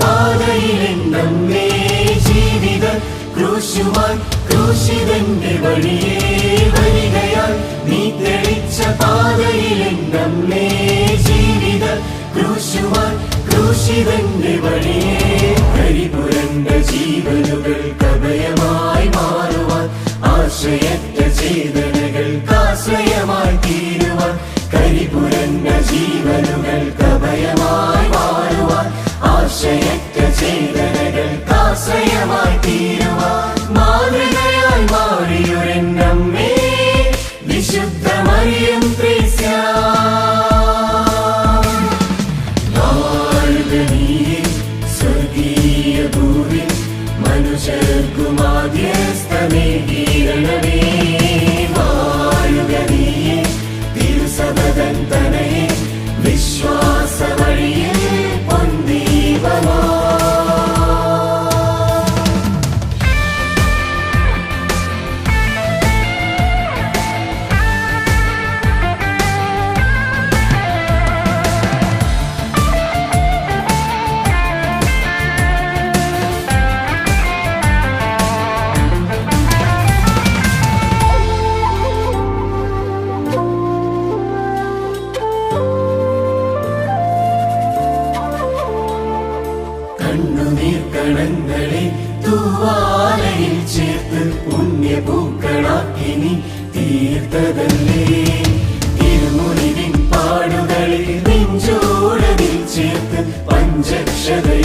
പാതയിലെന്നമ്മേ ജീവിത ക്രൂശുവാൻ ക്രൂശിതന്റെ വഴിയേ വരികയാൽ നീ തെളിച്ച പാതയിലെന്നമ്മേ ജീവിത ക്രൂശുവാൻ ക്രൂശിതന്റെ വഴിയേ കരിപുരണ്ട ജീവനുകൾ കഭയമായി മാറുവാൻ ആശ്രയറ്റ ചേതനകൾക്ക് ആശ്രയമായി തീരുവാൻ കരിപുരണ്ട ജീവനുകൾ മനുഷ്യർക്കുമാധ്യസ്ഥമേകീരണമേ വാഴുക നീയെ തിരുസഭതൻ തനയെ കണ്ണുനീർ കണങ്ങളെ തൂവാലയിൽ ചേർത്ത് പുണ്യപൂക്കളാക്കി നീ തീർത്തതല്ലേ? തിരുമുനിവിൻ പാടുകളിൽ നെഞ്ചോടതിൽ ചേർത്ത് പഞ്ചക്ഷതയിൽ